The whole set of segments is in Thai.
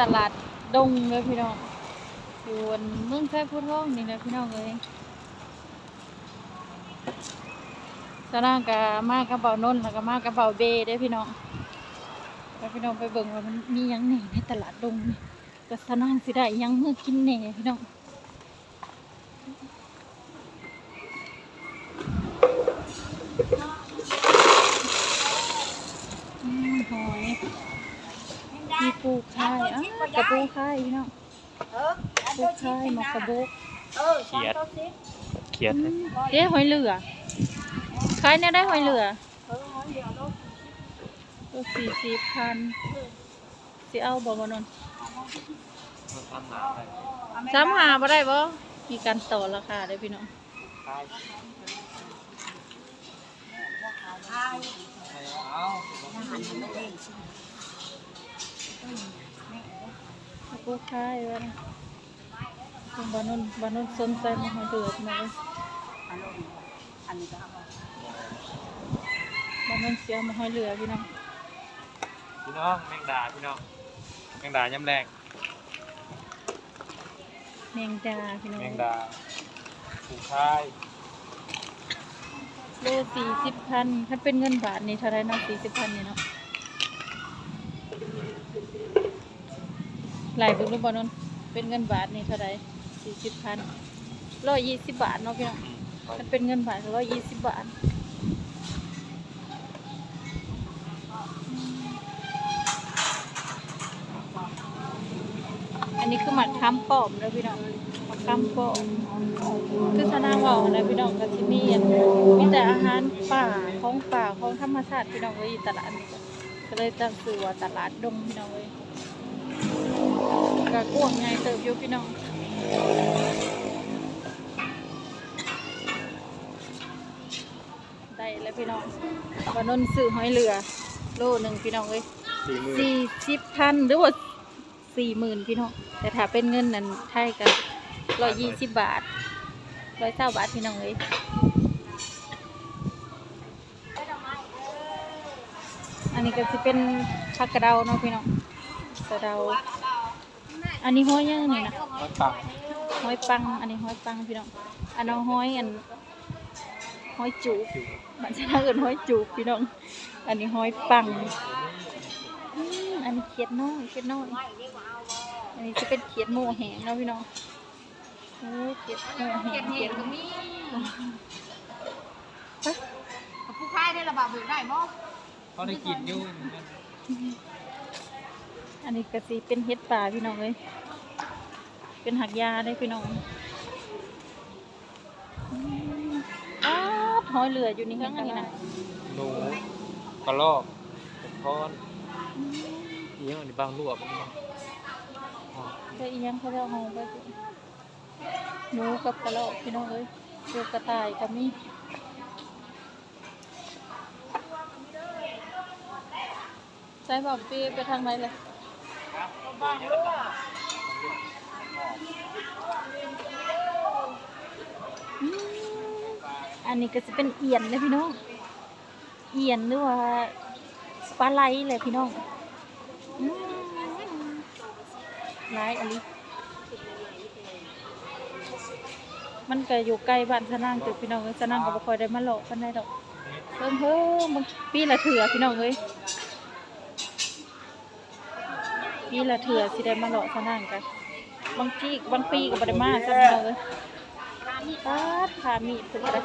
ตลาดดงเลยพี่น้องอยู่บนเมืองแท้พุทองนี่นะพี่น้องเลยสนางกับมากระเป๋านน์แล้วก็มากระเป๋าเบได้พี่น้องแล้วพี่น้องไปเบิ่งว่ามันมียังไงในตลาดดงนี่ก็สนางสิได้ยังเมื่อกินแหน่พี่น้องอืมหอยมี ปูค่ายอะกระปูค่ายพี่น้องเออปูค่ายหมอกกระบุกเออสองตัวสิเขียดเลยเด้หอยเหลือขายเนี่ยได้หอยเหลือเออเดี๋ยวเราตัวสี่สิบพันสิเอาบ่บ่นนสามหาบ่ได้บ่มีการต่อราคาได้อพี่น้อง ปูค่ายวะนะบานนบานนสนใจมาหอยเหลือมาเลยอันนี้ก็เอาบานนเสียมาหอยเหลือพี่น้องพี่น้องแมงดาพี่น้องแมงดาย่ำแรงแมงดาพี่น้องแมงดาผูกค่ายโลสี่สิบพันถ้าเป็นเงินบาทนี่เท่าไหรเนาะสี่สิบพันนี่เนาะ หลายบุญรูปบานนเป็นเงินบาทนี่เท่าไรสี่สิบพันร้อยยี่สิบบาทเนาะพี่น้องมันเป็นเงินบาทร้อยยี่สิบบาทอันนี้คือหมัดค้ำปอมแล้วพี่น้องหมัดค้ำปอมคือสนางว่าอะไรพี่น้องกับที่นี่มีแต่อาหารป่าของป่าของธรรมชาติพี่น้องเลยตลาดนี้ก็ก็เลยตั้งชื่อว่าตลาดดงพี่น้องเลย ก็กว้างไงเติบอยู่พี่น้องได้แล้วพี่น้องวันนนซื้อหอยเหลือ โลหนึ่งพี่น้องเอ้ยสี่หมื่นสี่สิบพันหรือว่าสี่หมื่นพี่น้อง แต่ถ้าเป็นเงินนั้นไทยกันร้อยยี่สิบบาทร้อยเก้าบาทพี่น้องเอ้ยอันนี้ก็จะเป็นผักกระเดาเนาะพี่น้องกระเดา อันนี้ห้อยยังนี่นะรถตังห้อยปัง อันนี้ห้อยปังพี่น้อง อันนั้นห้อยอันห้อยจูบมันจะน่าเกินห้อยจูบพี่น้อง อันนี้ห้อยปังอืมอันนี้เขียดน้อยเขียดน้อยอันนี้จะเป็นเขียดโม่แหงเนาะพี่น้องโอ้เขียดโม่แหงเขียดมีผู้ค่ายได้ระบาดเบิกได้บ่เขาได้กินอยู่ อันนี้ก็สิเป็นเห็ดป่าพี่น้องเลยเป็นหักยาได้พี่น้องอืมอ้าวห้อยเหลืออยู่นี่ข้างอันนี้นะหนูกระรอกกระท้อนเอี้ยงอันนี้บางลวกบ้างก็อีหยังเขาจะเอาไปสิหนูกับกระรอกพี่น้องเอ้ยเสือกระต่ายกับมีใช้บอกปีไปทางไหนเลย อันนี้ก็จะเป็นเอียนเลยพี่น้อง เอียนหรือว่าปลาไหลเลยพี่น้องอืมร้ายอลิมันก็อยู่ใกล้บ้านสนางจุดพี่น้องเอ้ยสนางก็บ่คอยได้มาหลอกกันได้ดอก เพิ่มเพิ่มปีละเถื่อพี่น้องเอ้ย ปีละเถื่อสิได้มาหลอกสนางกันบางปีบางปีก็บ่ได้มาจ้ะพี่น้องเอ้ยปาดขามีถึงได้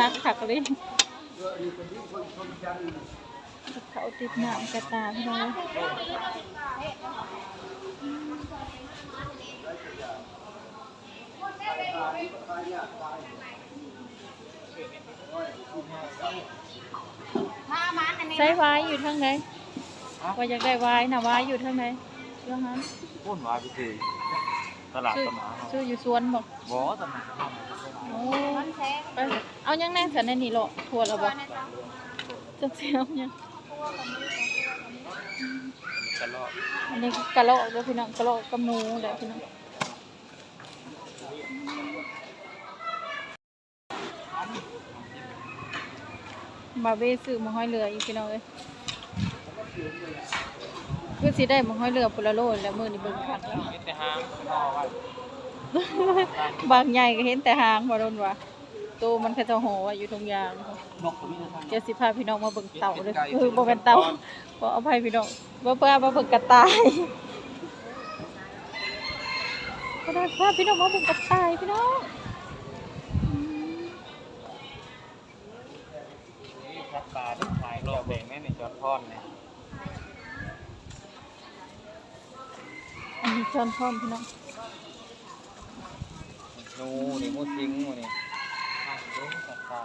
นักขักเลยเขาติดหนามกระตาพี่น้อง ใช้วายอยู่ทางไหนว่าอยากได้วายนะวายอยู่ทางไหนเรื่องนั้นพุ่นวาไปคือตลาดชื่อตนาชื่ออยู่สวนบอกบ่ตนาโอ้ไปเอายังแน่สันในนี่หรอทัวร์เราบอกจะเสียวยังกระรอกอันนี้กะโหลกเด้อพี่น้องกะโหลกกับหมูแหละพี่น้อง บาเบ้ซื้อมาห้อยเรืออีกพี่น้องเอ้ยคือสิได้มาห้อยเรือปุละโลแล้วมื้อนี้เบิ่งคักแล้วมีแต่หางนอว่าบางใหญ่ก็เห็นแต่หางบ่โดนว่าโตมันก็จะโหว่าอยู่ตรงยางนกตัวนี้นะเดี๋ยวสิพาพี่น้องมาเบิ่งเต่าเลยเออบ่เป็นเต่าขออภัยพี่น้องบ่เพื่อมาเบิ่งกระต่ายก็ได้พาพี่น้องมาเบิ่งกระต่ายพี่น้องอืม นี่พัดปลาที่ขายรอบแบ่งแม่ในจอดพอนเนี่ยอันนี้ช้อนพร้อมพี่น้องนูนี่มูสิงมูนี่ข้างเด้งสัตว์ป่า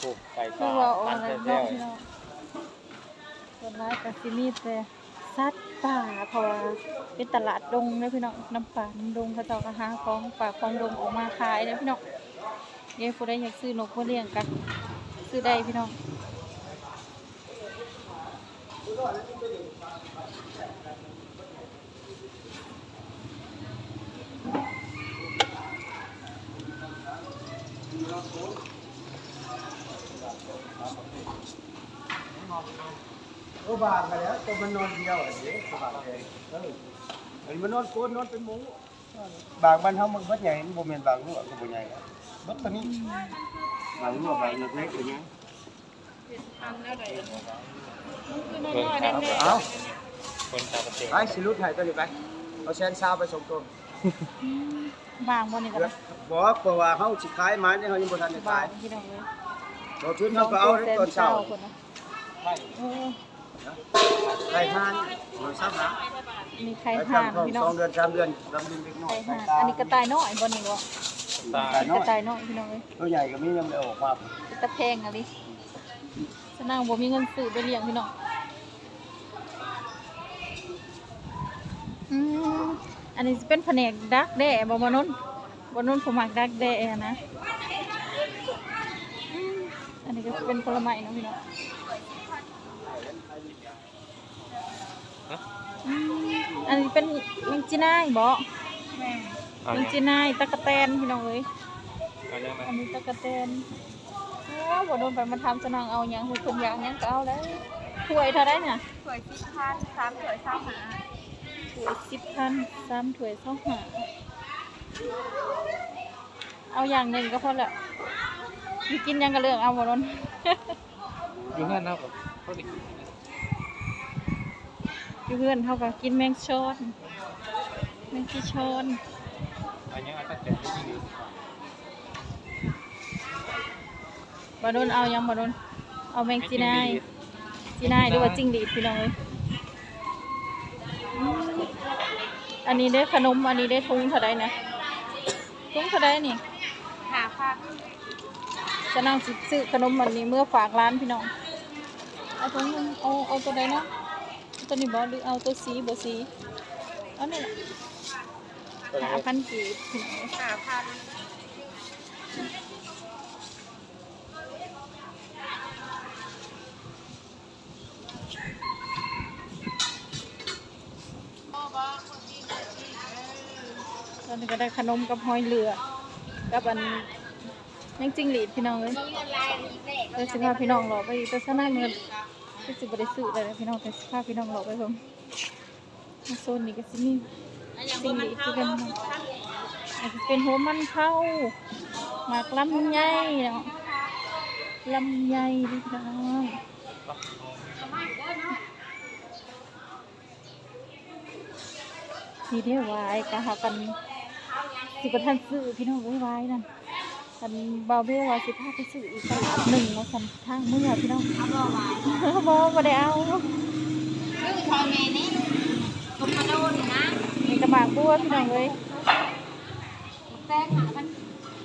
ผูกไก่คืป่าอว่าเอาปัอะนไรแท้เนาะพี่น้องส่วนร้ายก็สิมีแต่สัตว์ป่าเพราะว่าเป็นตลาดดงเด้อพี่น้องน้ำป่าน้ำดงเขาเจ้าก็หาของป่าของดงออกมาขายเด้อพี่น้องเดี๋ยวผู้ใดอยากซื้อนกมาเลี้ยงกันซื้อได้พี่น้อง ก็บางกันแล้วตัวมันนอนเดียวอันนี้สบายเลยเอออันนี้มันนอนโกนนอน เป็นหมูบางบ้านเฮามันบ่ใหญ่มันบ่แม่นบางรั่วก็บ่ใหญ่อะบัดตอนนี้บางรั่วบางเล็กๆอย่างเงี้ยเบิ่งตาเอ้าคนตาประเตงไปสิรุดให้ตัวนี้ไปเอาแซนซาวไปส่งตัวบางบ่นี่ก็ได้บอกเพราะว่าเฮาสิขายไม้นี่เฮายังบ่ทันได้บาขางยพี่น้องเลยบ่ทุนเฮาก็เอาในตอนเช้าคนนะไข่เออไข่ห่านมันซับนะมีไข่ไข่ห่านห่านพี่น้อสองงเดือนสามเดือนลำดินเล็กน้อไข่ยห่านอันนี้กระต่ายน้อยบ่นี่บ่ตา กระต่ายน้อยพี่น้องเลยตัวใหญ่ก็มียังไม่ได้ออกมา ตะแพงอะลิ สนางบ่มีเงินซื้อไปเลี้ยงพี่น้องอืมอันนี้สิเป็นแผนกดักแด้บ่บ่นนบ่นนผมมักดักแด้นะอืมอันนี้ก็สิเป็นผลไม้เนาะพี่น้องอืมอันนี้เป็นแมงจีน่ายบ่เอาแมงเนี่ยจีน่ายตะกะแตนพี่น้องเอ้ยเอาเนี่ยมาอันนี้ตะกะแตนโอ้ บ่โดนไปมาทำสนางเอาหยังคือคนอยากหยังก็เอาแล้วถ้วยเท่าไดน่ะสวยสิบพันสามสวยสามหาถ้วยสิบพันสามถ้วยสองหาเอาอย่างหนึ่งก็พอละมีกินหยังก็เรื่องเอาบ่โดน อยู่เงื่อนเอากับเขาดิอยู่เพื่อนเฮาก็กินแมงชอนแมงจีชอนอันนี้เอาตั้งแต่ที่นี่ บ่โดนเอาหยังบ่โดนเอาแมงจีนายจีน่ายหรือว่าจิ้งหรีดพี่น้องเอ้ยอืมอันนี้ได้ขนมอันนี้ได้ทุงเท่าไดนะทุงเท่าไดนี่หาพันจะนั่งสิซื้อขนมอันนี้เมื่อฝากร้านพี่น้องเอาทุงหนึงเอาเอาตัวใดเนาะเอาตัวนี้บอหรือเอาตัวสีบสีเอานี่แหละหาพันกีบพี่น้องเอ้ยหาพัน อนนี้ก็ได้ขนมกับหอยเหลือกับอันแมงจิ้งหรีดพี่น้องเลยมีเลขเดี๋ยวสิพาพี่น้องหลอกไปแต่ซะหน้าเงินก็สิบ่ได้ซื้อเลยนะพี่น้องแต่สิพาพี่น้องหลอกไปเพิ่มโซนนี้ก็สิมีสิ่งดีคือกันเนาะอาจจะเป็นหัวมันเผาหมากลำไยเนาะลำไยพี่น้องนี่เด้อวายก็หากัน สิบ่ทันซื้อพี่น้องเอ้ยวายนั่นอันบาวเบลว่าสิพาไปซื้ออีกตลาดหนึ่งมาสันทางเมื่อพี่น้องเอาบ่มาบอบ่ได้เอาซึ่งทอเมนี่กบมาโดนนะมีกระบากบัวพี่น้องเลยแตงหาพัน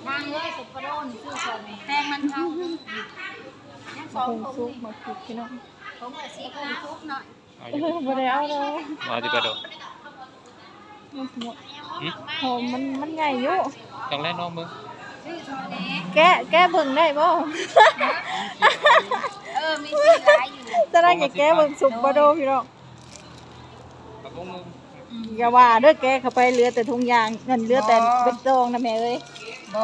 นางเอ้ยสุกระโดนชื่อคนแตงมันเท่ายังสองคงซุกมาคิดพี่น้องผมกับซีกนะทุกหน่อยเอาอเอยู่อบ่ได้เอาเลยมาดีกว่าเดอ มันหมดหึโหมันมันใหญ่อยู่ต้องแล่นน้องมึงชื่อแกะแกะเบิ่งได้บ่เออ มีชื่อหลายอยู่จะได้อย่าแกะเบิ่งสุกบ่โดพี่น้องกับพวกมึงอย่าว่าเด้อแกะเข้าไปเหลือแต่ทุงยางเงินเหลือแต่เบ็ดตองนะแม่เอ้ยบ่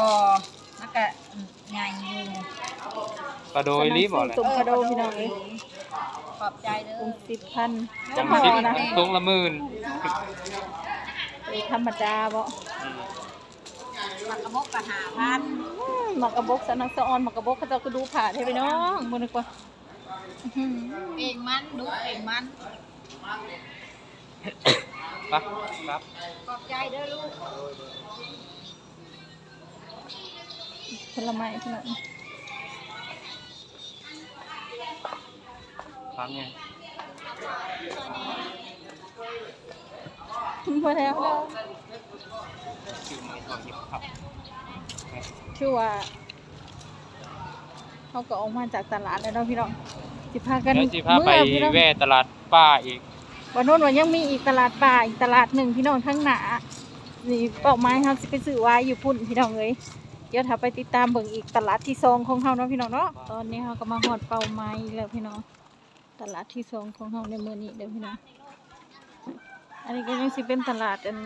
มันก็ใหญ่อยู่ปลาโดยรีบบอกเลยสุ่มคาโดพี่น้องเอ้ยขอบใจเด้อ สิบพันจัจะงพอนะ ตรงละหมื่น เอ้ยธรรมดาบ่มักกระบอกกระหาพันอืมหมักกระบอกสนักสะออนหมักกระบอกเขาเจ้าก็ดูผ่าให้พี่น้องบ่นึกว่าอื้อหือเองมันดูเองมันไปครับขอบใจเด้อลูกผลไม้พี่น้องฟังไง พอแล้วเด้อชื่อมันก่อนหยิบครับชื่อว่าเขาก็ออกมาจากตลาดแล้วเนาะพี่น้องสิพากันเดี๋ยวสิพาไปเมื่อพี่น้องแว่ตลาดป้าอีกวันโน้นวันยังมีอีกตลาดป่าอีกตลาดหนึ่งพี่น้องทั้งหนานี่เป้าไม้ครับสิไปซื้อไว้อยู่พุ่นพี่น้องเอ้ยเดี๋ยวถ้าไปติดตามเบิ่งอีกตลาดที่สองของเฮาเนาะพี่น้องเนาะตอนนี้เฮาก็มาฮอดเป้าไม้แล้วพี่น้องตลาดที่สองของเฮาในมื้อนี้เด้อพี่น้อง อันนี้ก็ยังสิเป็นตลาดอัน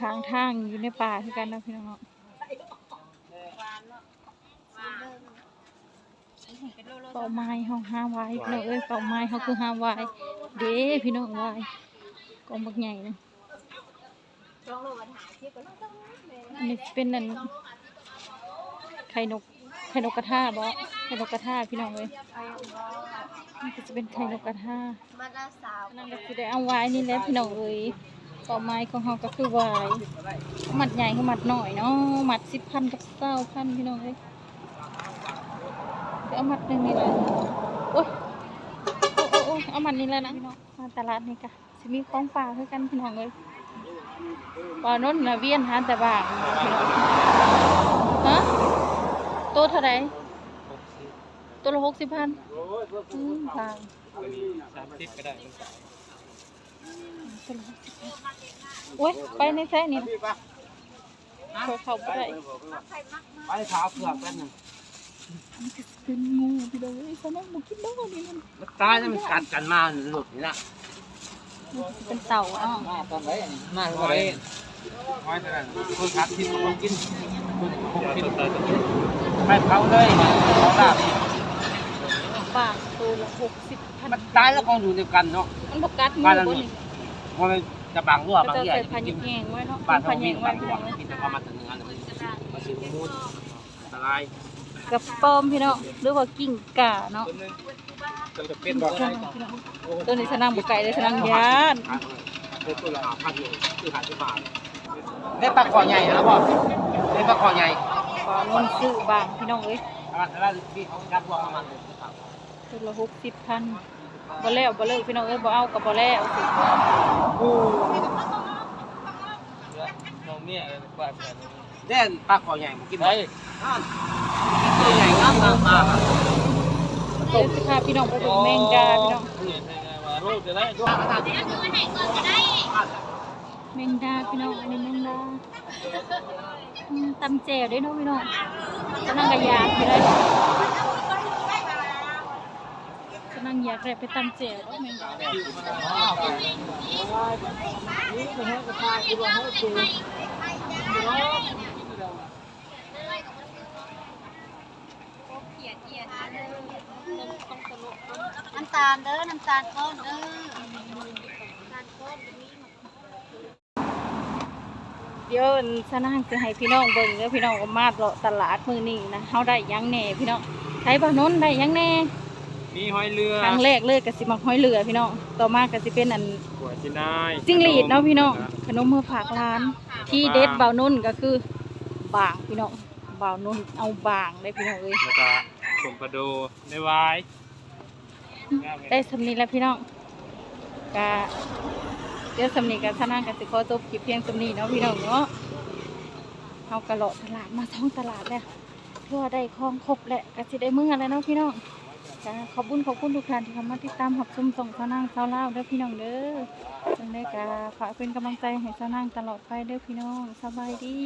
ทางทางอยู่ในป่าคือกันนะพี่น้องเป้าไม้เฮาห้าไว้พี่น้องเอ้ยเป้าไม้เฮาคือห้าไว้เด้พี่น้องไว้กองบักใหญ่นะลองโลกันหาที่ก็แล้วอันนี้เป็นนั่นไข่นกไข่นกกระทาบ่ไข่นกกระทาพี่น้องเอ้ย นี่ก็จะเป็นไข่นกกระทามาละสาวอันนั่นก็สิได้เอาไว้นี่แหละพี่น้องเอ้ยต่อไม้ของเฮาก็คือไว้หมัดใหญ่กับหมัดน้อยเนาะหมัดสิบพันกับเก้าพันพี่น้องเอ้ยเอาหมัดหนึงนี่แหละโอ้ยโอ้ยโอ้ยเอาหมัดนี้แล้วนะพี่น้องมาตลาดนี่กะสิมีของป่าคือกันพี่น้องเอ้ยป่าโน้นน่ะเวียนหาแต่บางพี่น้องฮะตัวเท่าไหร่ตัวละหกสิบพัน อืมบางสามสิบก็ได้โอ้ยไปในแท้นี่เคยเข้าไปได้ไปขาวเผือกแป๊บนึงมันก็เป็นงูพี่น้องเอ้ยสนั่งบุกินดอกนี่มันมันตายแล้วมันกัดกันมาหลุดนี่นะเป็นเต่าอะมาตอนไหนมาตอนไหนไว้ตอนนั้นคนกัดที่มันกินคนกินไปเผาเลยเขาลาบ ปากตัวละหกสิบพันมันตายแล้วก็อยู่เดียวกันเนาะมันบกัดงูบ้านเราบ่นี่นี่มันจะบังรั่วก็บางจะอย่างใส่พันแยงไว้เนาะบ้านพัเขานแยมีงไว้บางพี่อน้อย่างงเอ้ยกินแต่ความมาถึงงานเลยมาซื้อมูดอันตรายกับป้อมพี่น้องหรือว่ากิ่งก่าเนาะจะเป็นตัวนี้พี่น้องตัวนี้สนั่งบุกไก่เลยสนั่งยานเป็นตัวละพันอยู่คือหาที่บ้านได้ปลาคอใหญ่นะพ่อได้ปลาคอใหญ่ปลาลงซื้อบางพี่น้องเอ้ย แล้วแล้วพี่เขาการพวงมันเลยครับตัวละหกสิบพันบ่แล้วบ่เลิกพี่น้องเอ้ยบ่เอากับบ่แล้วสิโอ้น้องเนี่ยป้าแฟนเด่นปลาคอใหญ่ผมกินได้ตัวใหญ่งามงามมากเดี๋ยวสิพาพี่น้องไปดูแมงดาพี่น้องมาโรดจะได้แมงดาพี่น้องอันนี้แมงดาอืมตำแจ่วด้วยเนาะพี่น้องกำลังกระยากอยู่เลยกำลังอยากได้ไปตำแจ่วแล้วแมงดาน้ำตาลเด้อ น้ำตาลก้อนเด้อเดี๋ยวสนางจะให้พี่น้องเบิ่งเด้อพี่น้องก็มาเลาะตลาดมื้อนี้นะเฮาได้ยังแน่พี่น้องใช้บ่านนได้ยังแห น่มีหอยเรือครั้งแรกเลยก็สิมักห้อยเรือพี่น้องต่อมาก็สิเป็นอันหัวจินายจิ้งหรีดเนาะพี่น้องขนมมือฝากร้าน ที่เด็ดเบานุ่นก็คือบางพี่น้องเบานุ่นเอาบางเลยพี่น้องเอ้ยแล้วก็สมปลาโดในวายได้สำนีแล้วพี่น้องก็เดี๋ยวสำนีกับทนางกับสิขอจบคลิปเพียงสำนีเนาะพี่น้องเนาะเฮากะเลาะตลาดมาท้องตลาดแล้วเพื่อได้ของครบแหละก็สิได้มื้อแล้วเนาะพี่น้อง ก็ขอบคุณขอบคุณทุกท่านที่เข้ามาติดตามหับชมส่งสาวนางสาวลาเด้อพี่น้องเด้อจังได้ก็ฝากเป็นกำลังใจให้สาวนางตลอดไปเด้อพี่น้องสบายดี